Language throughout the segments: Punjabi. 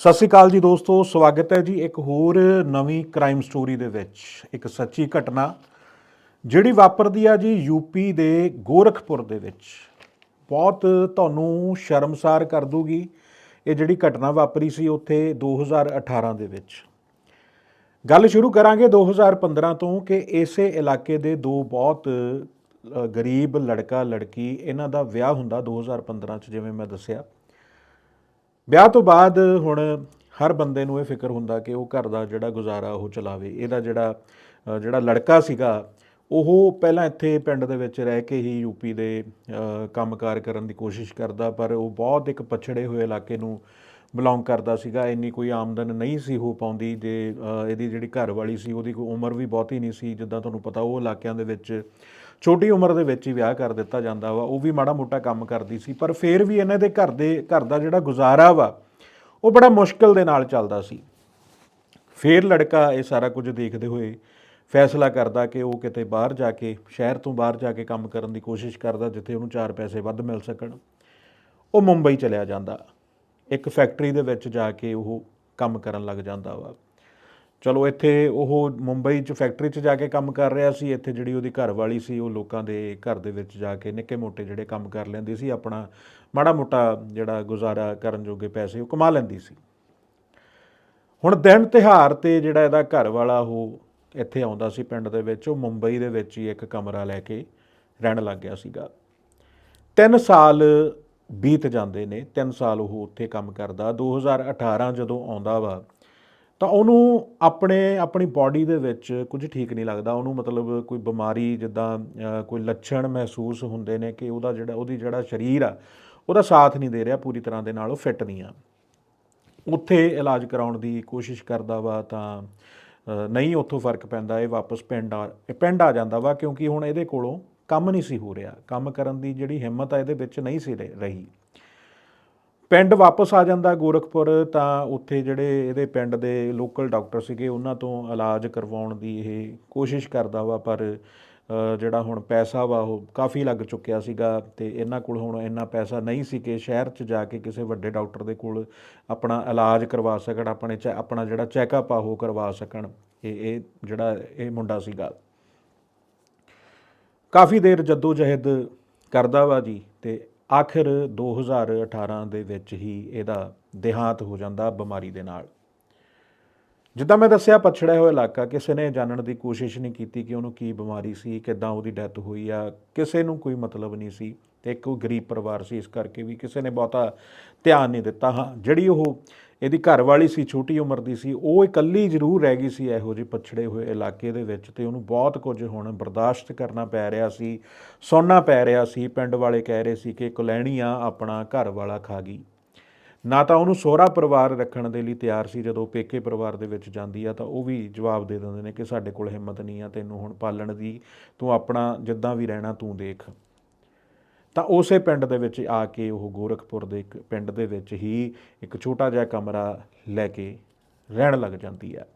ਸਤਿ ਸ਼੍ਰੀ ਅਕਾਲ ਜੀ ਦੋਸਤੋ, ਸਵਾਗਤ ਹੈ ਜੀ ਇੱਕ ਹੋਰ ਨਵੀਂ ਕ੍ਰਾਈਮ ਸਟੋਰੀ ਦੇ ਵਿੱਚ। ਇੱਕ ਸੱਚੀ ਘਟਨਾ, ਜਿਹੜੀ ਵਾਪਰਦੀ ਆ ਜੀ ਯੂਪੀ ਦੇ ਗੋਰਖਪੁਰ ਦੇ ਵਿੱਚ। ਬਹੁਤ ਤੁਹਾਨੂੰ ਸ਼ਰਮਸਾਰ ਕਰ ਦੂਗੀ, ਇਹ ਜਿਹੜੀ ਘਟਨਾ ਵਾਪਰੀ ਸੀ ਉੱਥੇ 2018 ਦੇ ਵਿੱਚ। ਗੱਲ ਸ਼ੁਰੂ ਕਰਾਂਗੇ 2015 ਤੋਂ ਕਿ ਇਸੇ ਇਲਾਕੇ ਦੇ ਦੋ ਬਹੁਤ ਗਰੀਬ ਲੜਕਾ ਲੜਕੀ ਇਹਨਾਂ ਦਾ ਵਿਆਹ ਹੁੰਦਾ 2015 ਚ, ਜਿਵੇਂ ਮੈਂ ਦੱਸਿਆ। ਵਿਆਹ ਤੋਂ ਬਾਅਦ ਹੁਣ ਹਰ ਬੰਦੇ ਨੂੰ ਇਹ ਫਿਕਰ ਹੁੰਦਾ ਕਿ ਉਹ ਘਰ ਦਾ ਜਿਹੜਾ ਗੁਜ਼ਾਰਾ ਉਹ ਚਲਾਵੇ। ਇਹਦਾ ਜਿਹੜਾ ਜਿਹੜਾ ਲੜਕਾ ਸੀਗਾ ਉਹ ਪਹਿਲਾਂ ਇੱਥੇ ਪਿੰਡ ਦੇ ਵਿੱਚ ਰਹਿ ਕੇ ਹੀ ਯੂਪੀ ਦੇ ਅ, ਕੰਮਕਾਰ ਕਰਨ ਦੀ ਕੋਸ਼ਿਸ਼ ਕਰਦਾ ਪਰ ਉਹ ਬਹੁਤ ਇੱਕ ਪਛੜੇ ਹੋਏ ਇਲਾਕੇ ਨੂੰ ਬਿਲੋਂਗ ਕਰਦਾ ਸੀਗਾ। ਇੰਨੀ ਕੋਈ ਆਮਦਨ ਨਹੀਂ ਸੀ ਹੋ ਪਾਉਂਦੀ ਜੇ ਇਹਦੀ ਜਿਹੜੀ ਘਰ ਵਾਲੀ ਸੀ ਉਹਦੀ ਕੋਈ ਉਮਰ ਵੀ ਬਹੁਤੀ ਨਹੀਂ ਸੀ। ਜਿੱਦਾਂ ਤੁਹਾਨੂੰ ਪਤਾ ਉਹ ਇਲਾਕਿਆਂ ਦੇ ਵਿੱਚ ਛੋਟੀ ਉਮਰ ਦੇ ਵਿੱਚ ਹੀ ਵਿਆਹ ਕਰ ਦਿੱਤਾ ਜਾਂਦਾ ਵਾ, ਉਹ ਵੀ ਮਾੜਾ ਮੋਟਾ ਕੰਮ ਕਰਦੀ ਸੀ, ਪਰ ਫਿਰ ਵੀ ਇਹਨਾਂ ਦੇ ਘਰ ਦੇ ਘਰ ਦਾ ਜਿਹੜਾ ਗੁਜ਼ਾਰਾ ਵਾ, ਉਹ ਬੜਾ ਮੁਸ਼ਕਲ ਦੇ ਨਾਲ ਚੱਲਦਾ ਸੀ। ਫਿਰ ਲੜਕਾ ਇਹ ਸਾਰਾ ਕੁਝ ਦੇਖਦੇ ਹੋਏ ਫੈਸਲਾ ਕਰਦਾ ਕਿ ਉਹ ਕਿਤੇ ਬਾਹਰ ਜਾ ਕੇ, ਸ਼ਹਿਰ ਤੋਂ ਬਾਹਰ ਜਾ ਕੇ ਕੰਮ ਕਰਨ ਦੀ ਕੋਸ਼ਿਸ਼ ਕਰਦਾ, ਜਿੱਥੇ ਉਹਨੂੰ ਚਾਰ ਪੈਸੇ ਵੱਧ ਮਿਲ ਸਕਣ। ਉਹ ਮੁੰਬਈ ਚਲਿਆ ਜਾਂਦਾ। ਇੱਕ ਫੈਕਟਰੀ ਦੇ ਵਿੱਚ ਜਾ ਕੇ ਉਹ ਕੰਮ ਕਰਨ ਲੱਗ ਜਾਂਦਾ ਵਾ। ਚਲੋ ਇੱਥੇ ਉਹ ਮੁੰਬਈ 'ਚ ਫੈਕਟਰੀ 'ਚ ਜਾ ਕੇ ਕੰਮ ਕਰ ਰਿਹਾ ਸੀ, ਇੱਥੇ ਜਿਹੜੀ ਉਹਦੀ ਘਰ ਵਾਲੀ ਸੀ, ਉਹ ਲੋਕਾਂ ਦੇ ਘਰ ਦੇ ਵਿੱਚ ਜਾ ਕੇ ਨਿੱਕੇ ਮੋਟੇ ਜਿਹੜੇ ਕੰਮ ਕਰ ਲੈਂਦੀ ਸੀ, ਆਪਣਾ ਮਾੜਾ ਮੋਟਾ ਜਿਹੜਾ ਗੁਜ਼ਾਰਾ ਕਰਨ ਜੋਗੇ ਪੈਸੇ ਉਹ ਕਮਾ ਲੈਂਦੀ ਸੀ। ਹੁਣ ਦਿਨ ਤਿਹਾਰ ਤੇ ਜਿਹੜਾ ਇਹਦਾ ਘਰ ਵਾਲਾ ਉਹ ਇੱਥੇ ਆਉਂਦਾ ਸੀ ਪਿੰਡ ਦੇ ਵਿੱਚ, ਉਹ ਮੁੰਬਈ ਦੇ ਵਿੱਚ ਹੀ ਇੱਕ ਕਮਰਾ ਲੈ ਕੇ ਰਹਿਣ ਲੱਗ ਗਿਆ ਸੀਗਾ। 3 ਸਾਲ ਬੀਤ ਜਾਂਦੇ ਨੇ 3 ਸਾਲ ਉਹ ਉੱਥੇ ਕੰਮ ਕਰਦਾ। 2018 ਜਦੋਂ ਆਉਂਦਾ ਵਾ ਤਾਂ ਉਹਨੂੰ ਆਪਣੇ, ਆਪਣੀ ਬਾਡੀ ਦੇ ਵਿੱਚ ਕੁਝ ਠੀਕ ਨਹੀਂ ਲੱਗਦਾ। ਉਹਨੂੰ ਮਤਲਬ ਕੋਈ ਬਿਮਾਰੀ ਜਿੱਦਾਂ ਕੋਈ ਲੱਛਣ ਮਹਿਸੂਸ ਹੁੰਦੇ ਨੇ ਕਿ ਉਹਦਾ ਜਿਹੜਾ, ਉਹਦੀ ਜਿਹੜਾ ਸਰੀਰ ਆ, ਉਹਦਾ ਸਾਥ ਨਹੀਂ ਦੇ ਰਿਹਾ, ਪੂਰੀ ਤਰ੍ਹਾਂ ਦੇ ਨਾਲ ਉਹ ਫਿੱਟ ਨਹੀਂ ਆ। ਉੱਥੇ ਇਲਾਜ ਕਰਾਉਣ ਦੀ ਕੋਸ਼ਿਸ਼ ਕਰਦਾ ਵਾ ਤਾਂ ਨਹੀਂ ਉੱਥੋਂ ਫ਼ਰਕ ਪੈਂਦਾ, ਇਹ ਵਾਪਸ ਪਿੰਡ ਆ ਪਿੰਡ ਆ ਜਾਂਦਾ ਵਾ ਕਿਉਂਕਿ ਹੁਣ ਇਹਦੇ ਕੋਲੋਂ ਕੰਮ ਨਹੀਂ ਸੀ ਹੋ ਰਿਹਾ। ਕੰਮ ਕਰਨ ਦੀ ਜਿਹੜੀ ਹਿੰਮਤ ਆ, ਇਹਦੇ ਵਿੱਚ ਨਹੀਂ ਸੀ ਰਹਿ- ਰਹੀ। ਪਿੰਡ ਵਾਪਸ ਆ ਜਾਂਦਾ ਗੋਰਖਪੁਰ, ਤਾਂ ਉੱਥੇ ਜਿਹੜੇ ਇਹਦੇ ਪਿੰਡ ਦੇ ਲੋਕਲ ਡਾਕਟਰ ਸੀਗੇ, ਉਹਨਾਂ ਤੋਂ ਇਲਾਜ ਕਰਵਾਉਣ ਦੀ ਇਹ ਕੋਸ਼ਿਸ਼ ਕਰਦਾ ਵਾ, ਪਰ ਜਿਹੜਾ ਹੁਣ ਪੈਸਾ ਵਾ, ਉਹ ਕਾਫੀ ਲੱਗ ਚੁੱਕਿਆ ਸੀਗਾ ਤੇ ਇਹਨਾਂ ਕੋਲ ਹੁਣ ਇੰਨਾ ਪੈਸਾ ਨਹੀਂ ਸੀ ਕਿ ਸ਼ਹਿਰ 'ਚ ਜਾ ਕੇ ਕਿਸੇ ਵੱਡੇ ਡਾਕਟਰ ਦੇ ਕੋਲ ਆਪਣਾ ਇਲਾਜ ਕਰਵਾ ਸਕਣ, ਆਪਣੇ ਚੈ- ਆਪਣਾ ਜਿਹੜਾ ਚੈੱਕਅਪ ਆ, ਉਹ ਕਰਵਾ ਸਕਣ। ਇਹ ਇਹ ਜਿਹੜਾ ਇਹ ਮੁੰਡਾ ਸੀਗਾ। ਕਾਫੀ ਦੇਰ ਜੱਦੋ ਜਹਿਦ ਕਰਦਾ ਵਾ ਜੀ, ਤੇ ਆਖਿਰ 2018 ਦੇ ਵਿੱਚ ਹੀ ਇਹਦਾ ਦੇਹਾਂਤ ਹੋ ਜਾਂਦਾ ਬਿਮਾਰੀ ਦੇ ਨਾਲ। ਜਿੱਦਾਂ ਮੈਂ ਦੱਸਿਆ, ਪਛੜਿਆ ਹੋਇਆ ਇਲਾਕਾ, ਕਿਸੇ ਨੇ ਜਾਣਨ ਦੀ ਕੋਸ਼ਿਸ਼ ਨਹੀਂ ਕੀਤੀ ਕਿ ਉਹਨੂੰ ਕੀ ਬਿਮਾਰੀ ਸੀ, ਕਿੱਦਾਂ ਉਹਦੀ ਡੈਥ ਹੋਈ ਆ, ਕਿਸੇ ਨੂੰ ਕੋਈ ਮਤਲਬ ਨਹੀਂ ਸੀ। ਤੇ ਇੱਕ ਉਹ ਗਰੀਬ ਪਰਿਵਾਰ ਸੀ, ਇਸ ਕਰਕੇ ਵੀ ਕਿਸੇ ਨੇ ਬਹੁਤਾ ਧਿਆਨ ਨਹੀਂ ਦਿੱਤਾ। ਹਾਂ, ਜਿਹੜੀ ਉਹ ਇਹਦੀ ਘਰ ਵਾਲੀ ਸੀ, ਛੋਟੀ ਉਮਰ ਦੀ ਸੀ, ਉਹ ਇਕੱਲੀ ਜ਼ਰੂਰ ਰਹਿ ਗਈ ਸੀ ਇਹੋ ਜਿਹੇ ਪਛੜੇ ਹੋਏ ਇਲਾਕੇ ਦੇ ਵਿੱਚ ਤੇ ਉਹਨੂੰ ਬਹੁਤ ਕੁਝ ਹੁਣ ਬਰਦਾਸ਼ਤ ਕਰਨਾ ਪੈ ਰਿਹਾ ਸੀ, ਸੌਣਾ ਪੈ ਰਿਹਾ ਸੀ। ਪਿੰਡ ਵਾਲੇ ਕਹਿ ਰਹੇ ਸੀ ਕਿ ਕੁਲੈਣੀ ਆ ਆਪਣਾ ਘਰ ਵਾਲਾ ਖਾ ਗਈ। ਨਾ ਤਾਂ ਉਹਨੂੰ ਸਹੁਰਾ ਪਰਿਵਾਰ ਰੱਖਣ ਦੇ ਲਈ ਤਿਆਰ ਸੀ, ਜਦੋਂ ਪੇਕੇ ਪਰਿਵਾਰ ਦੇ ਵਿੱਚ ਜਾਂਦੀ ਆ ਤਾਂ ਉਹ ਵੀ ਜਵਾਬ ਦੇ ਦਿੰਦੇ ਨੇ ਕਿ ਸਾਡੇ ਕੋਲ ਹਿੰਮਤ ਨਹੀਂ ਆ, ਤੈਨੂੰ ਹੁਣ ਪਾਲਣ ਦੀ, ਤੂੰ ਆਪਣਾ ਜਿੱਦਾਂ ਵੀ ਰਹਿਣਾ ਤੂੰ ਦੇਖ। ਤਾਂ ਉਸੇ ਪਿੰਡ ਦੇ ਵਿੱਚ ਆ ਕੇ ਉਹ ਗੋਰਖਪੁਰ ਦੇ ਇੱਕ ਪਿੰਡ ਦੇ ਵਿੱਚ ਹੀ ਇੱਕ ਛੋਟਾ ਜਿਹਾ ਕਮਰਾ ਲੈ ਕੇ ਰਹਿਣ ਲੱਗ ਜਾਂਦੀ ਹੈ।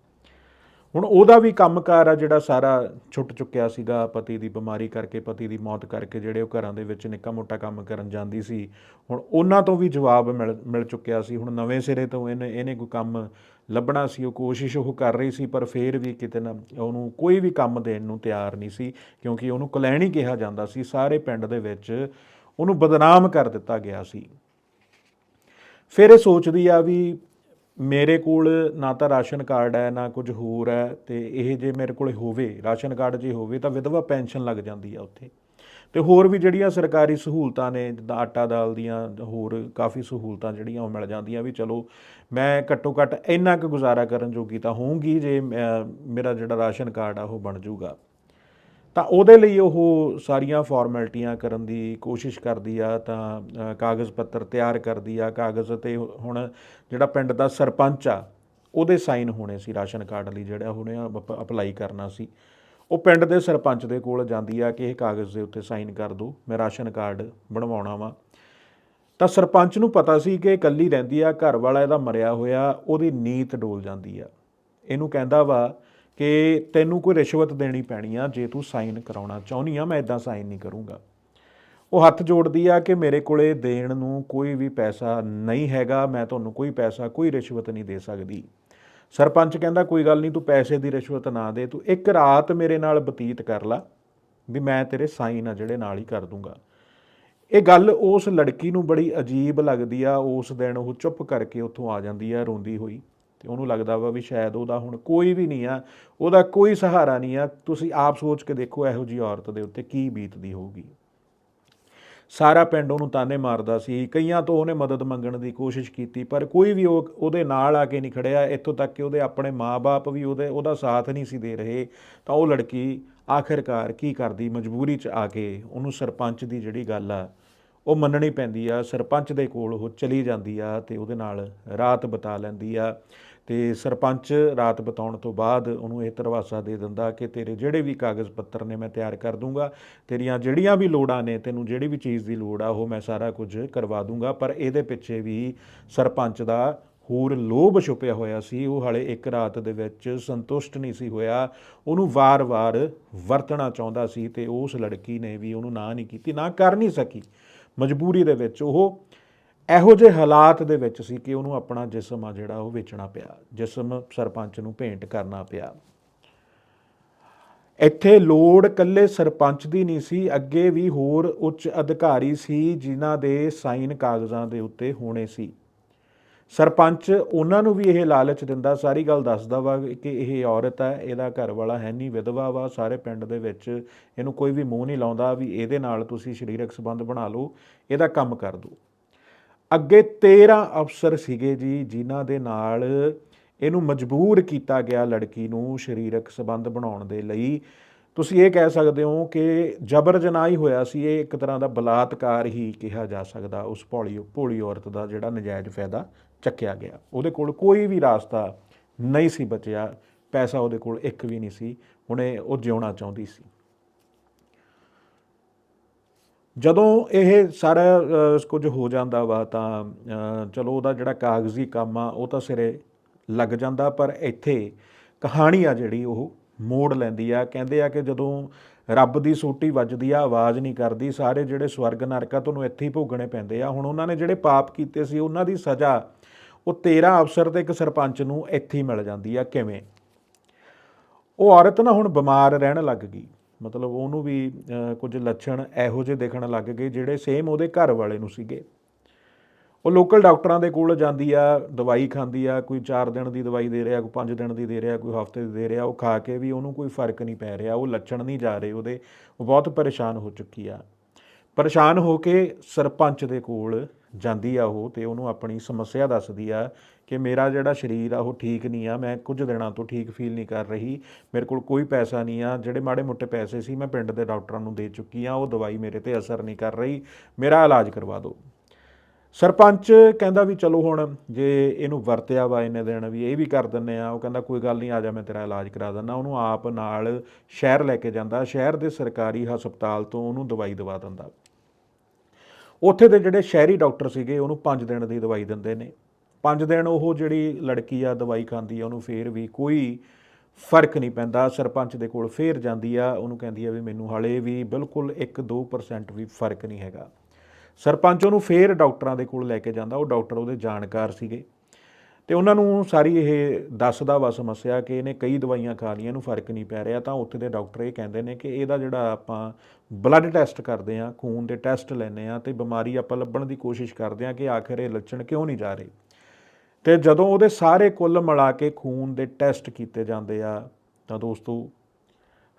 ਹੁਣ ਉਹਦਾ ਵੀ ਕੰਮਕਾਰ ਆ ਜਿਹੜਾ ਸਾਰਾ ਛੁੱਟ ਚੁੱਕਿਆ ਸੀਗਾ, ਪਤੀ ਦੀ ਬਿਮਾਰੀ ਕਰਕੇ, ਪਤੀ ਦੀ ਮੌਤ ਕਰਕੇ ਜਿਹੜੇ ਉਹ ਘਰਾਂ ਦੇ ਵਿੱਚ ਨਿੱਕਾ ਮੋਟਾ ਕੰਮ ਕਰਨ ਜਾਂਦੀ ਸੀ। ਹੁਣ ਉਹਨਾਂ ਤੋਂ ਵੀ ਜਵਾਬ ਮਿਲ ਮਿਲ ਚੁੱਕਿਆ ਸੀ। ਹੁਣ ਨਵੇਂ ਸਿਰੇ ਤੋਂ ਇਹਨੇ ਇਹਨੇ ਕੋਈ ਕੰਮ ਲੱਭਣਾ ਸੀ, ਉਹ ਕੋਸ਼ਿਸ਼ ਉਹ ਕਰ ਰਹੀ ਸੀ, ਪਰ ਫੇਰ ਵੀ ਕਿਤੇ ਨਾ ਉਹਨੂੰ ਕੋਈ ਵੀ ਕੰਮ ਦੇਣ ਨੂੰ ਤਿਆਰ ਨਹੀਂ ਸੀ, ਕਿਉਂਕਿ ਉਹਨੂੰ ਕਲੈਣੀ ਕਿਹਾ ਜਾਂਦਾ ਸੀ, ਸਾਰੇ ਪਿੰਡ ਦੇ ਵਿੱਚ ਉਹਨੂੰ ਬਦਨਾਮ ਕਰ ਦਿੱਤਾ ਗਿਆ ਸੀ। ਫਿਰ ਇਹ ਸੋਚਦੀ ਆ ਵੀ ਮੇਰੇ ਕੋਲ ਨਾ ਤਾਂ ਰਾਸ਼ਨ ਕਾਰਡ ਹੈ, ਨਾ ਕੁਝ ਹੋਰ ਹੈ ਤੇ ਇਹ ਜੇ ਮੇਰੇ ਕੋਲ ਹੋਵੇ, ਰਾਸ਼ਨ ਕਾਰਡ ਜੇ ਹੋਵੇ ਤਾਂ ਵਿਧਵਾ ਪੈਨਸ਼ਨ ਲੱਗ ਜਾਂਦੀ ਆ ਉੱਥੇ। ਤੇ ਹੋਰ ਵੀ ਜਿਹੜੀਆਂ ਸਰਕਾਰੀ ਸਹੂਲਤਾਂ ਨੇ, ਜਿੱਦਾਂ ਆਟਾ ਦਾਲ ਦੀਆਂ, ਹੋਰ ਕਾਫੀ ਸਹੂਲਤਾਂ ਜਿਹੜੀਆਂ ਉਹ ਮਿਲ ਜਾਂਦੀਆਂ ਵੀ ਚਲੋ, ਮੈਂ ਘੱਟੋ ਘੱਟ ਇੰਨਾ ਕੁ ਗੁਜ਼ਾਰਾ ਕਰਨ ਜੋਗੀ ਤਾਂ ਹੋਊਂਗੀ ਜੇ ਮੈਂ- ਮੇਰਾ ਜਿਹੜਾ ਰਾਸ਼ਨ ਕਾਰਡ ਆ ਉਹ ਬਣ ਜਾਊਗਾ। ਤਾਂ ਉਹਦੇ ਲਈ ਉਹ ਸਾਰੀਆਂ ਫਾਰਮੈਲਿਟੀਆਂ ਕਰਨ ਦੀ ਕੋਸ਼ਿਸ਼ ਕਰਦੀ ਆ, ਤਾਂ ਕਾਗਜ਼ ਪੱਤਰ ਤਿਆਰ ਕਰਦੀ ਆ। ਕਾਗਜ਼ ਤੇ ਹੁਣ ਜਿਹੜਾ ਪਿੰਡ ਦਾ ਸਰਪੰਚ ਆ, ਉਹਦੇ ਸਾਈਨ ਹੋਣੇ ਸੀ ਰਾਸ਼ਨ ਕਾਰਡ ਲਈ, ਜਿਹੜਾ ਉਹਨੇ ਅਪਲਾਈ ਕਰਨਾ ਸੀ। ਉਹ ਪਿੰਡ ਦੇ ਸਰਪੰਚ ਦੇ ਕੋਲ ਜਾਂਦੀ ਆ ਕਿ ਇਹ ਕਾਗਜ਼ ਦੇ ਉੱਤੇ ਸਾਈਨ ਕਰ ਦਿਓ ਮੈਂ ਰਾਸ਼ਨ ਕਾਰਡ ਬਣਵਾਉਣਾ ਵਾ। ਤਾਂ ਸਰਪੰਚ ਨੂੰ ਪਤਾ ਸੀ ਕਿ ਇਕੱਲੀ ਰਹਿੰਦੀ ਆ, ਘਰ ਵਾਲਾ ਇਹਦਾ ਮਰਿਆ ਹੋਇਆ, ਉਹਦੀ ਨੀਤ ਡੋਲ ਜਾਂਦੀ ਆ। ਇਹਨੂੰ ਕਹਿੰਦਾ ਵਾ ਕਿ ਤੈਨੂੰ ਕੋਈ ਰਿਸ਼ਵਤ ਦੇਣੀ ਪੈਣੀ ਆ ਜੇ ਤੂੰ ਸਾਈਨ ਕਰਾਉਣਾ ਚਾਹੁੰਦੀ ਆ, ਮੈਂ ਇਦਾਂ ਸਾਈਨ ਨਹੀਂ ਕਰੂੰਗਾ। ਉਹ ਹੱਥ ਜੋੜਦੀ ਆ ਕਿ ਮੇਰੇ ਕੋਲੇ ਦੇਣ ਨੂੰ ਕੋਈ ਵੀ ਪੈਸਾ ਨਹੀਂ ਹੈਗਾ, ਮੈਂ ਤੁਹਾਨੂੰ ਕੋਈ ਪੈਸਾ, ਕੋਈ ਰਿਸ਼ਵਤ ਨਹੀਂ ਦੇ ਸਕਦੀ। ਸਰਪੰਚ ਕਹਿੰਦਾ, ਕੋਈ ਗੱਲ ਨਹੀਂ, ਤੂੰ ਪੈਸੇ ਦੀ ਰਿਸ਼ਵਤ ਨਾ ਦੇ, ਤੂੰ ਇੱਕ ਰਾਤ ਮੇਰੇ ਨਾਲ ਬਤੀਤ ਕਰ ਲੈ, ਵੀ ਮੈਂ ਤੇਰੇ ਸਾਈਨ ਆ ਜਿਹੜੇ ਨਾਲ ਹੀ ਕਰ ਦੂੰਗਾ। ਇਹ ਗੱਲ ਉਸ ਲੜਕੀ ਨੂੰ ਬੜੀ ਅਜੀਬ ਲੱਗਦੀ ਆ, ਉਸ ਦਿਨ ਉਹ ਚੁੱਪ ਕਰਕੇ ਉੱਥੋਂ ਆ ਜਾਂਦੀ ਆ, ਰੋਂਦੀ ਹੋਈ। ਤੇ ਉਹਨੂੰ ਲੱਗਦਾ ਵਾ ਵੀ ਸ਼ਾਇਦ ਉਹਦਾ ਹੁਣ ਕੋਈ ਵੀ ਨਹੀਂ ਆ, ਉਹਦਾ ਕੋਈ ਸਹਾਰਾ ਨਹੀਂ ਆ। ਤੁਸੀਂ ਆਪ ਸੋਚ ਕੇ ਦੇਖੋ ਇਹੋ ਜੀ ਔਰਤ ਦੇ ਉੱਤੇ ਕੀ ਬੀਤਦੀ ਹੋਊਗੀ। ਸਾਰਾ ਪਿੰਡ ਉਹਨੂੰ ਤਾਨੇ ਮਾਰਦਾ ਸੀ। ਕਈਆਂ ਤੋਂ ਉਹਨੇ ਮਦਦ ਮੰਗਣ ਦੀ ਕੋਸ਼ਿਸ਼ ਕੀਤੀ, ਪਰ ਕੋਈ ਵੀ ਉਹ ਉਹਦੇ ਨਾਲ ਆ ਕੇ ਨਹੀਂ ਖੜਿਆ। ਇੱਥੋਂ ਤੱਕ ਕਿ ਉਹਦੇ ਆਪਣੇ ਮਾਪੇ ਵੀ ਉਹਦੇ ਉਹਦਾ ਸਾਥ ਨਹੀਂ ਸੀ ਦੇ ਰਹੇ, ਤਾਂ ਉਹ ਲੜਕੀ ਆਖਿਰਕਾਰ ਕੀ ਕਰਦੀ? ਮਜਬੂਰੀ 'ਚ ਆ ਕੇ ਉਹਨੂੰ ਸਰਪੰਚ ਦੀ ਜਿਹੜੀ ਗੱਲ ਆ, ਉਹ ਮੰਨਣੀ ਪੈਂਦੀ ਆ। ਸਰਪੰਚ ਦੇ ਕੋਲ ਉਹ ਚਲੀ ਜਾਂਦੀ ਆ ਤੇ ਉਹਦੇ ਨਾਲ ਰਾਤ ਬਿਤਾ ਲੈਂਦੀ ਆ। ਤੇ ਸਰਪੰਚ ਰਾਤ ਬਿਤਾਉਣ ਤੋਂ ਬਾਅਦ ਉਹਨੂੰ ਇਹ ਧਰਵਾਸਾ ਦੇ ਦਿੰਦਾ ਕਿ ਤੇਰੇ ਜਿਹੜੇ ਵੀ ਕਾਗਜ਼ ਪੱਤਰ ਨੇ ਮੈਂ ਤਿਆਰ ਕਰ ਦੂੰਗਾ, ਤੇਰੀਆਂ ਜਿਹੜੀਆਂ ਵੀ ਲੋੜਾਂ ਨੇ, ਤੈਨੂੰ ਜਿਹੜੀ ਵੀ ਚੀਜ਼ ਦੀ ਲੋੜ ਆ, ਉਹ ਮੈਂ ਸਾਰਾ ਕੁਝ ਕਰਵਾ ਦੂੰਗਾ। ਪਰ ਇਹਦੇ ਪਿੱਛੇ ਵੀ ਸਰਪੰਚ ਦਾ ਹੋਰ ਲੋਭ ਛੁਪਿਆ ਹੋਇਆ ਸੀ। ਉਹ ਹਾਲੇ ਇੱਕ ਰਾਤ ਦੇ ਵਿੱਚ ਸੰਤੁਸ਼ਟ ਨਹੀਂ ਸੀ ਹੋਇਆ। ਉਹਨੂੰ ਵਾਰ-ਵਾਰ ਵਰਤਣਾ ਚਾਹੁੰਦਾ ਸੀ ਤੇ ਉਸ ਲੜਕੀ ਨੇ ਵੀ ਉਹਨੂੰ ਨਾ ਨਹੀਂ ਕੀਤੀ, ਨਾ ਕਰ ਨਹੀਂ ਸਕੀ। ਮਜਬੂਰੀ ਦੇ ਵਿੱਚ ਉਹ ਇਹੋ ਜਿਹੇ ਹਾਲਾਤ ਦੇ ਵਿੱਚ ਸੀ ਕਿ ਉਹਨੂੰ ਆਪਣਾ ਜਿਸਮ ਆ ਜਿਹੜਾ, ਉਹ ਵੇਚਣਾ ਪਿਆ। ਜਿਸਮ ਸਰਪੰਚ ਨੂੰ ਭੇਂਟ ਕਰਨਾ ਪਿਆ। ਇੱਥੇ ਲੋੜ ਕੱਲੇ ਸਰਪੰਚ ਦੀ ਨਹੀਂ ਸੀ, ਅੱਗੇ ਵੀ ਹੋਰ ਉੱਚ ਅਧਿਕਾਰੀ ਸੀ ਜਿਨ੍ਹਾਂ ਦੇ ਸਾਈਨ ਕਾਗਜ਼ਾਂ ਦੇ ਉੱਤੇ ਹੋਣੇ ਸੀ। ਸਰਪੰਚ ਉਹਨਾਂ ਨੂੰ ਵੀ ਇਹ ਲਾਲਚ ਦਿੰਦਾ, ਸਾਰੀ ਗੱਲ ਦੱਸਦਾ ਵਾ ਕਿ ਇਹ ਔਰਤ ਹੈ ਇਹਦਾ ਘਰ ਵਾਲਾ ਹੈ ਨਹੀਂ, ਵਿਧਵਾ ਵਾ, ਸਾਰੇ ਪਿੰਡ ਦੇ ਵਿੱਚ ਇਹਨੂੰ ਕੋਈ ਵੀ ਮੂੰਹ ਨਹੀਂ ਲਾਉਂਦਾ ਵੀ ਇਹਦੇ ਨਾਲ ਤੁਸੀਂ ਸਰੀਰਕ ਸੰਬੰਧ ਬਣਾ ਲਓ, ਇਹਦਾ ਕੰਮ ਕਰ ਦਿਓ। ਅੱਗੇ 13 ਅਫਸਰ ਸੀਗੇ ਜੀ, ਜਿਨ੍ਹਾਂ ਦੇ ਨਾਲ ਇਹਨੂੰ ਮਜਬੂਰ ਕੀਤਾ ਗਿਆ ਲੜਕੀ ਨੂੰ ਸਰੀਰਕ ਸੰਬੰਧ ਬਣਾਉਣ ਦੇ ਲਈ। ਤੁਸੀਂ ਇਹ ਕਹਿ ਸਕਦੇ ਹੋ ਕਿ ਜਬਰ ਜਨਾਹੀ ਹੋਇਆ ਸੀ, ਇਹ ਇੱਕ ਤਰ੍ਹਾਂ ਦਾ ਬਲਾਤਕਾਰ ਹੀ ਕਿਹਾ ਜਾ ਸਕਦਾ, ਉਸ ਭੋਲੀ ਭੋਲੀ ਔਰਤ ਦਾ ਜਿਹੜਾ ਨਜਾਇਜ਼ ਫਾਇਦਾ ਚੱਕਿਆ ਗਿਆ। ਉਹਦੇ ਕੋਲ ਕੋਈ ਵੀ ਰਾਸਤਾ ਨਹੀਂ ਸੀ ਬਚਿਆ, ਪੈਸਾ ਉਹਦੇ ਕੋਲ ਇੱਕ ਵੀ ਨਹੀਂ ਸੀ, ਹੁਣੇ ਉਹ ਜਿਉਣਾ ਚਾਹੁੰਦੀ ਸੀ। ਜਦੋਂ ਇਹ ਸਾਰਾ ਕੁਝ ਹੋ ਜਾਂਦਾ ਵਾ ਤਾਂ ਚਲੋ ਉਹਦਾ ਜਿਹੜਾ ਕਾਗਜ਼ੀ ਕੰਮ ਆ, ਉਹ ਤਾਂ ਸਿਰੇ ਲੱਗ ਜਾਂਦਾ, ਪਰ ਇੱਥੇ ਕਹਾਣੀ ਆ ਜਿਹੜੀ ਉਹ ਮੋੜ ਲੈਂਦੀ ਆ। ਕਹਿੰਦੇ ਆ ਕਿ ਜਦੋਂ ਰੱਬ ਦੀ ਸੋਟੀ ਵੱਜਦੀ ਆ, ਆਵਾਜ਼ ਨਹੀਂ ਕਰਦੀ, ਸਾਰੇ ਜਿਹੜੇ ਸਵਰਗ ਨਰਕਾ ਤੁਹਾਨੂੰ ਇੱਥੇ ਹੀ ਭੋਗਣੇ ਪੈਂਦੇ ਆ। ਹੁਣ ਉਹਨਾਂ ਨੇ ਜਿਹੜੇ ਪਾਪ ਕੀਤੇ ਸੀ, ਉਹਨਾਂ ਦੀ ਸਜ਼ਾ, ਉਹ 13 ਅਫਸਰ ਤੇ ਇੱਕ ਸਰਪੰਚ ਨੂੰ ਇੱਥੇ ਹੀ ਮਿਲ ਜਾਂਦੀ ਆ। ਕਿਵੇਂ? ਉਹ ਔਰਤ ਨਾ ਹੁਣ ਬਿਮਾਰ ਰਹਿਣ ਲੱਗ ਗਈ। ਮਤਲਬ ਉਹਨੂੰ ਵੀ ਕੁਝ ਲੱਛਣ ਇਹੋ ਜਿਹੇ ਦੇਖਣ ਲੱਗ ਗਏ ਜਿਹੜੇ ਸੇਮ ਉਹਦੇ ਘਰ ਵਾਲੇ ਨੂੰ ਸੀਗੇ। ਉਹ ਲੋਕਲ ਡਾਕਟਰਾਂ ਦੇ ਕੋਲ ਜਾਂਦੀ ਆ, ਦਵਾਈ ਖਾਂਦੀ ਆ, ਕੋਈ 4 ਦਿਨ ਦੀ ਦਵਾਈ ਦੇ ਰਿਹਾ, ਕੋਈ 5 ਦਿਨ ਦੀ ਦੇ ਰਿਹਾ, ਕੋਈ ਹਫ਼ਤੇ ਦੀ ਦੇ ਰਿਹਾ, ਉਹ ਖਾ ਕੇ ਵੀ ਉਹਨੂੰ ਕੋਈ ਫ਼ਰਕ ਨਹੀਂ ਪੈ ਰਿਹਾ, ਉਹ ਲੱਛਣ ਨਹੀਂ ਜਾ ਰਹੇ ਉਹਦੇ, ਉਹ ਬਹੁਤ ਪਰੇਸ਼ਾਨ ਹੋ ਚੁੱਕੀ ਆ। ਪਰੇਸ਼ਾਨ ਹੋ ਕੇ ਸਰਪੰਚ ਦੇ ਕੋਲ ਜਾਂਦੀ ਆ ਉਹ ਤੇ ਉਹਨੂੰ ਆਪਣੀ ਸਮੱਸਿਆ ਦੱਸਦੀ ਆ ਕਿ ਮੇਰਾ ਜਿਹੜਾ ਸਰੀਰ ਆ ਉਹ ਠੀਕ ਨਹੀਂ ਆ, ਮੈਂ ਕੁਝ ਦਿਨਾਂ ਤੋਂ ਠੀਕ ਫੀਲ ਨਹੀਂ ਕਰ ਰਹੀ, ਮੇਰੇ ਕੋਲ ਕੋਈ ਪੈਸਾ ਨਹੀਂ ਆ, ਜਿਹੜੇ ਮਾੜੇ ਮੋਟੇ ਪੈਸੇ ਸੀ ਮੈਂ ਪਿੰਡ ਦੇ ਡਾਕਟਰਾਂ ਨੂੰ ਦੇ ਚੁੱਕੀ ਆ, ਉਹ ਦਵਾਈ ਮੇਰੇ ਤੇ ਅਸਰ ਨਹੀਂ ਕਰ ਰਹੀ, ਮੇਰਾ ਇਲਾਜ ਕਰਵਾ ਦਿਓ। ਸਰਪੰਚ ਕਹਿੰਦਾ ਵੀ ਚਲੋ ਹੁਣ ਜੇ ਇਹਨੂੰ ਵਰਤਿਆ ਵਾ ਇੰਨੇ ਦਿਨ ਵੀ, ਇਹ ਵੀ ਕਰ ਦਿੰਨੇ ਆ। ਉਹ ਕਹਿੰਦਾ ਕੋਈ ਗੱਲ ਨਹੀਂ, ਆ ਜਾ ਮੈਂ ਤੇਰਾ ਇਲਾਜ ਕਰਾ ਦਿੰਦਾ ਉਹਨੂੰ ਆਪ ਨਾਲ ਸ਼ਹਿਰ ਲੈ ਕੇ ਜਾਂਦਾ। ਸ਼ਹਿਰ ਦੇ ਸਰਕਾਰੀ ਹਸਪਤਾਲ ਤੋਂ ਉਹਨੂੰ ਦਵਾਈ ਦਵਾ ਦਿੰਦਾ। ਉੱਥੇ ਦੇ ਜਿਹੜੇ ਸ਼ਹਿਰੀ ਡਾਕਟਰ ਸੀਗੇ, ਉਹਨੂੰ 5 ਦਿਨ ਦੀ ਦਵਾਈ ਦਿੰਦੇ ਨੇ। 5 ਦਿਨ ਉਹ ਜਿਹੜੀ ਲੜਕੀ ਆ, ਦਵਾਈ ਖਾਂਦੀ ਆ, ਉਹਨੂੰ ਫੇਰ ਵੀ ਕੋਈ ਫ਼ਰਕ ਨਹੀਂ ਪੈਂਦਾ। ਸਰਪੰਚ ਦੇ ਕੋਲ ਫੇਰ ਜਾਂਦੀ ਆ। ਉਹਨੂੰ ਕਹਿੰਦੀ ਆ ਵੀ ਮੈਨੂੰ ਹਾਲੇ ਵੀ ਬਿਲਕੁਲ 1-2% ਵੀ ਫ਼ਰਕ ਨਹੀਂ ਹੈਗਾ। ਸਰਪੰਚ ਉਹਨੂੰ ਫੇਰ ਡਾਕਟਰਾਂ ਦੇ ਕੋਲ ਲੈ ਕੇ ਜਾਂਦਾ। ਉਹ ਡਾਕਟਰ ਉਹਦੇ ਜਾਣਕਾਰ ਸੀਗੇ। ਤੇ ਉਹਨਾਂ ਨੂੰ ਸਾਰੀ ਇਹ ਦੱਸਦਾ ਵਾ ਸਮੱਸਿਆ ਕਿ ਇਹਨੇ ਕਈ ਦਵਾਈਆਂ ਖਾ ਲਈਆਂ, ਇਹਨੂੰ ਫ਼ਰਕ ਨਹੀਂ ਪੈ ਰਿਹਾ। ਤਾਂ ਉੱਥੇ ਦੇ ਡਾਕਟਰ ਇਹ ਕਹਿੰਦੇ ਨੇ ਕਿ ਇਹਦਾ ਜਿਹੜਾ ਆਪਾਂ ਬਲੱਡ ਟੈਸਟ ਕਰਦੇ ਆ ਖੂਨ ਦੇ ਟੈਸਟ ਲੈਂਦੇ ਆ ਤੇ ਬਿਮਾਰੀ ਆਪਾਂ ਲੱਭਣ ਦੀ ਕੋਸ਼ਿਸ਼ ਕਰਦੇ ਆ ਕਿ ਆਖਿਰ ਇਹ ਲੱਛਣ ਕਿਉਂ ਨਹੀਂ ਜਾ ਰਹੇ। ਤੇ ਜਦੋਂ ਉਹਦੇ ਸਾਰੇ ਕੁੱਲ ਮਿਲਾ ਕੇ ਖੂਨ ਦੇ ਟੈਸਟ ਕੀਤੇ ਜਾਂਦੇ ਆ, ਤਾਂ ਦੋਸਤੋ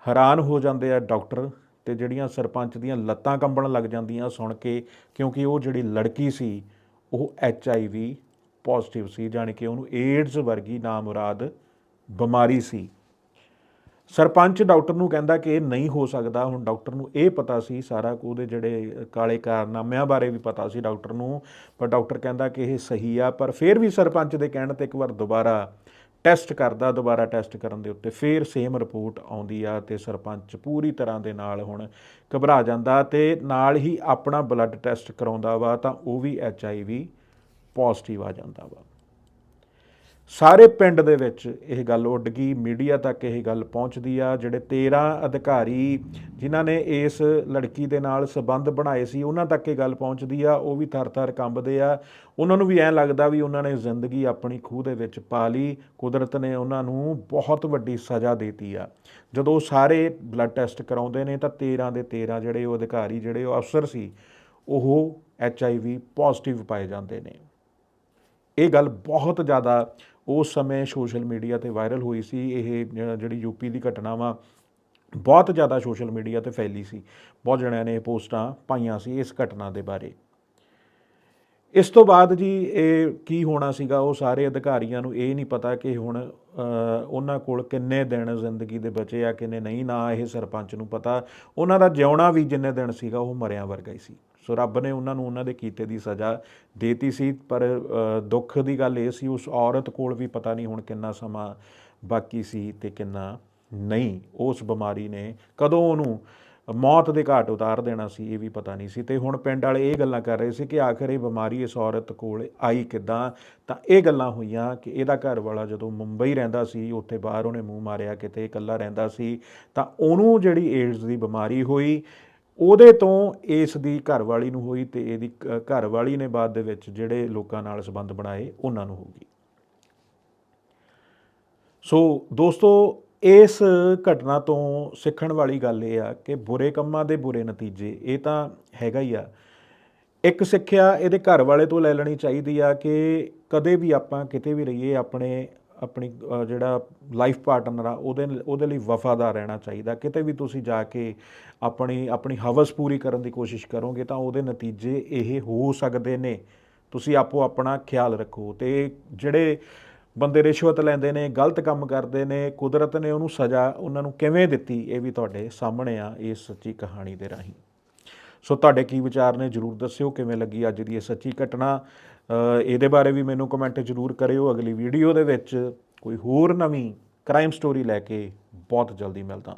ਹੈਰਾਨ ਹੋ ਜਾਂਦੇ ਆ ਡਾਕਟਰ। ਤੇ ਜਿਹੜੀਆਂ ਸਰਪੰਚ ਦੀਆਂ ਲੱਤਾਂ ਕੰਬਣ ਲੱਗ ਜਾਂਦੀਆਂ ਸੁਣ ਕੇ, ਕਿਉਂਕਿ ਉਹ ਜਿਹੜੀ ਲੜਕੀ ਸੀ, ਉਹ ਐਚ ਆਈ ਵੀ ਪੋਜ਼ਿਟਿਵ ਸੀ, ਜਾਣੀ ਕਿ ਉਹਨੂੰ ਏਡਜ਼ ਵਰਗੀ ਨਾਮੁਰਾਦ ਬਿਮਾਰੀ ਸੀ। ਸਰਪੰਚ ਡਾਕਟਰ ਨੂੰ ਕਹਿੰਦਾ ਕਿ ਇਹ ਨਹੀਂ ਹੋ ਸਕਦਾ, ਹੁਣ ਡਾਕਟਰ ਨੂੰ ਇਹ ਪਤਾ ਸੀ, ਸਾਰਾ ਕੁ ਉਹਦੇ ਜਿਹੜੇ ਕਾਲੇ ਕਾਰਨਾਮਿਆਂ ਬਾਰੇ ਵੀ ਪਤਾ ਸੀ ਡਾਕਟਰ ਨੂੰ, ਪਰ ਡਾਕਟਰ ਕਹਿੰਦਾ ਕਿ ਇਹ ਸਹੀ ਆ, ਪਰ ਫਿਰ ਵੀ ਸਰਪੰਚ ਦੇ ਕਹਿਣ ਤੇ ਇੱਕ ਵਾਰ ਦੁਬਾਰਾ ਟੈਸਟ ਕਰਦਾ, ਦੁਬਾਰਾ ਟੈਸਟ ਕਰਨ ਦੇ ਉੱਤੇ ਫਿਰ ਸੇਮ ਰਿਪੋਰਟ ਆਉਂਦੀ ਆ ਤੇ ਸਰਪੰਚ ਪੂਰੀ ਤਰ੍ਹਾਂ ਦੇ ਨਾਲ ਹੁਣ ਘਬਰਾ ਜਾਂਦਾ ਤੇ ਨਾਲ ਹੀ ਆਪਣਾ ਬਲੱਡ ਟੈਸਟ ਕਰਾਉਂਦਾ ਵਾ ਤਾਂ ਉਹ V H I we positive ਆ ਜਾਂਦਾ ਵਾ। ਸਾਰੇ ਪਿੰਡ ਦੇ ਵਿੱਚ ਇਹ ਗੱਲ ਉੱਡ ਗਈ, ਮੀਡੀਆ ਤੱਕ ਇਹ ਗੱਲ ਪਹੁੰਚਦੀ ਆ, ਜਿਹੜੇ 13 ਅਧਿਕਾਰੀ ਜਿਨ੍ਹਾਂ ਨੇ ਇਸ ਲੜਕੀ ਦੇ ਨਾਲ ਸਬੰਧ ਬਣਾਏ ਸੀ, ਉਹਨਾਂ ਤੱਕ ਇਹ ਗੱਲ ਪਹੁੰਚਦੀ ਆ, ਉਹ ਵੀ ਥਰ-ਥਰ ਕੰਬਦੇ ਆ। ਉਹਨਾਂ ਨੂੰ ਵੀ ਐਂ ਲੱਗਦਾ ਵੀ ਉਹਨਾਂ ਨੇ ਜ਼ਿੰਦਗੀ ਆਪਣੀ ਖੂਹ ਦੇ ਵਿੱਚ ਪਾ ਲਈ, ਕੁਦਰਤ ਨੇ ਉਹਨਾਂ ਨੂੰ ਬਹੁਤ ਵੱਡੀ ਸਜ਼ਾ ਦਿੱਤੀ ਆ। ਜਦੋਂ ਉਹ ਸਾਰੇ ਬਲੱਡ ਟੈਸਟ ਕਰਾਉਂਦੇ ਨੇ ਤਾਂ 13 ਦੇ 13 ਜਿਹੜੇ ਉਹ ਅਧਿਕਾਰੀ, ਜਿਹੜੇ ਉਹ ਅਫਸਰ ਸੀ, ਉਹ ਐਚਆਈਵੀ ਪੋਜ਼ਿਟਿਵ ਪਾਏ ਜਾਂਦੇ ਨੇ। ਇਹ ਗੱਲ ਬਹੁਤ ਜ਼ਿਆਦਾ ਉਸ ਸਮੇਂ ਸੋਸ਼ਲ ਮੀਡੀਆ ਤੇ ਵਾਇਰਲ ਹੋਈ ਸੀ, ਇਹ ਜ- ਜਿਹੜੀ ਯੂਪੀ ਦੀ ਘਟਨਾ ਵਾ, ਬਹੁਤ ਜ਼ਿਆਦਾ ਸੋਸ਼ਲ ਮੀਡੀਆ ਤੇ ਫੈਲੀ ਸੀ। ਬਹੁਤ ਜਣਿਆਂ ਨੇ ਇਹ ਪੋਸਟਾਂ ਪਾਈਆਂ ਸੀ ਇਸ ਘਟਨਾ ਦੇ ਬਾਰੇ। ਇਸ ਤੋਂ ਬਾਅਦ ਜੀ ਇਹ ਕੀ ਹੋਣਾ ਸੀਗਾ, ਉਹ ਸਾਰੇ ਅਧਿਕਾਰੀਆਂ ਨੂੰ ਇਹ ਨਹੀਂ ਪਤਾ ਕਿ ਹੁਣ ਉਹਨਾਂ ਕੋਲ ਕਿੰਨੇ ਦਿਨ ਜ਼ਿੰਦਗੀ ਦੇ ਬਚੇ ਆ, ਕਿੰਨੇ ਨਹੀਂ, ਨਾ ਇਹ ਸਰਪੰਚ ਨੂੰ ਪਤਾ। ਉਹਨਾਂ ਦਾ ਜਿਉਣਾ ਵੀ ਜਿੰਨੇ ਦਿਨ ਸੀਗਾ, ਉਹ ਮਰਿਆਂ ਵਰਗਾ ਹੀ ਸੀ। ਸੋ ਰੱਬ ਨੇ ਉਹਨਾਂ ਨੂੰ ਉਹਨਾਂ ਦੇ ਕੀਤੇ ਦੀ ਸਜ਼ਾ ਦੇਤੀ ਸੀ। ਪਰ ਦੁੱਖ ਦੀ ਗੱਲ ਇਹ ਸੀ, ਉਸ ਔਰਤ ਕੋਲ ਵੀ ਪਤਾ ਨਹੀਂ ਹੁਣ ਕਿੰਨਾ ਸਮਾਂ ਬਾਕੀ ਸੀ ਤੇ ਕਿੰਨਾ ਨਹੀਂ। ਉਸ ਬਿਮਾਰੀ ਨੇ ਕਦੋਂ ਉਹਨੂੰ ਮੌਤ ਦੇ ਘਾਟ ਉਤਾਰ ਦੇਣਾ ਸੀ ਇਹ ਵੀ ਪਤਾ ਨਹੀਂ ਸੀ। ਤੇ ਹੁਣ ਪਿੰਡ ਵਾਲੇ ਇਹ ਗੱਲਾਂ ਕਰ ਰਹੇ ਸੀ ਕਿ ਆਖਰ ਇਹ ਬਿਮਾਰੀ ਇਸ ਔਰਤ ਕੋਲ ਆਈ ਕਿੱਦਾਂ? ਤਾਂ ਇਹ ਗੱਲਾਂ ਹੋਈਆਂ ਕਿ ਇਹਦਾ ਘਰ ਵਾਲਾ ਜਦੋਂ ਮੁੰਬਈ ਰਹਿੰਦਾ ਸੀ, ਉੱਥੇ ਬਾਹਰ ਉਹਨੇ ਮੂੰਹ ਮਾਰਿਆ, ਕਿਤੇ ਇਕੱਲਾ ਰਹਿੰਦਾ ਸੀ, ਤਾਂ ਉਹਨੂੰ ਜਿਹੜੀ ਏਡਜ਼ ਦੀ ਬਿਮਾਰੀ ਹੋਈ ਉਹਦੇ ਤੋਂ ਇਸ ਦੀ ਘਰਵਾਲੀ ਨੂੰ ਹੋਈ ਤੇ ਇਹਦੀ ਘਰਵਾਲੀ ਨੇ ਬਾਅਦ ਦੇ ਵਿੱਚ ਜਿਹੜੇ ਲੋਕਾਂ ਨਾਲ ਸੰਬੰਧ ਬਣਾਏ, ਉਹਨਾਂ ਨੂੰ ਹੋ ਗਈ। ਸੋ ਦੋਸਤੋ, ਇਸ ਘਟਨਾ ਤੋਂ ਸਿੱਖਣ ਵਾਲੀ ਗੱਲ ਇਹ ਆ ਕਿ ਬੁਰੇ ਕੰਮਾਂ ਦੇ ਬੁਰੇ ਨਤੀਜੇ, ਇਹ ਤਾਂ ਹੈਗਾ ਹੀ ਆ। ਇੱਕ ਸਿੱਖਿਆ ਇਹਦੇ ਘਰ ਵਾਲੇ ਤੋਂ ਲੈ ਲੈਣੀ ਚਾਹੀਦੀ ਆ ਕਿ ਕਦੇ ਵੀ ਆਪਾਂ ਕਿਤੇ ਵੀ ਰਹੀਏ, ਆਪਣੇ ਆਪਣੀ ਜਿਹੜਾ ਲਾਈਫ ਪਾਰਟਨਰ ਆ, ਉਹਦੇ ਉਹਦੇ ਲਈ ਵਫਾਦਾਰ ਰਹਿਣਾ ਚਾਹੀਦਾ। ਕਿਤੇ ਵੀ ਤੁਸੀਂ ਜਾ ਕੇ ਆਪਣੀ ਆਪਣੀ ਹਵਸ ਪੂਰੀ ਕਰਨ ਦੀ ਕੋਸ਼ਿਸ਼ ਕਰੋਗੇ ਤਾਂ ਉਹਦੇ ਨਤੀਜੇ ਇਹ ਹੋ ਸਕਦੇ ਨੇ। ਤੁਸੀਂ ਆਪੋ ਆਪਣਾ ਖਿਆਲ ਰੱਖੋ ਤੇ ਜਿਹੜੇ ਬੰਦੇ ਰਿਸ਼ਵਤ ਲੈਂਦੇ ਨੇ, ਗਲਤ ਕੰਮ ਕਰਦੇ ਨੇ, ਕੁਦਰਤ ਨੇ ਉਹਨੂੰ ਸਜ਼ਾ ਉਹਨਾਂ ਨੂੰ ਕਿਵੇਂ ਦਿੱਤੀ, ਇਹ ਵੀ ਤੁਹਾਡੇ ਸਾਹਮਣੇ ਆ ਇਸ ਸੱਚੀ ਕਹਾਣੀ ਦੇ ਰਾਹੀਂ। ਸੋ ਤੁਹਾਡੇ ਕੀ ਵਿਚਾਰ ਨੇ ਜਰੂਰ ਦੱਸਿਓ, ਕਿਵੇਂ ਲੱਗੀ ਅੱਜ ਦੀ ਇਹ ਸੱਚੀ ਘਟਨਾ? ਇਹਦੇ ਬਾਰੇ ਵੀ ਮੈਨੂੰ ਕਮੈਂਟ ਜਰੂਰ ਕਰਿਓ ਅਗਲੀ ਵੀਡੀਓ ਦੇ ਵਿੱਚ। ਕੋਈ ਹੋਰ ਨਵੀਂ ਕ੍ਰਾਈਮ ਸਟੋਰੀ ਲੈ ਕੇ ਬਹੁਤ ਜਲਦੀ ਮਿਲਦਾ।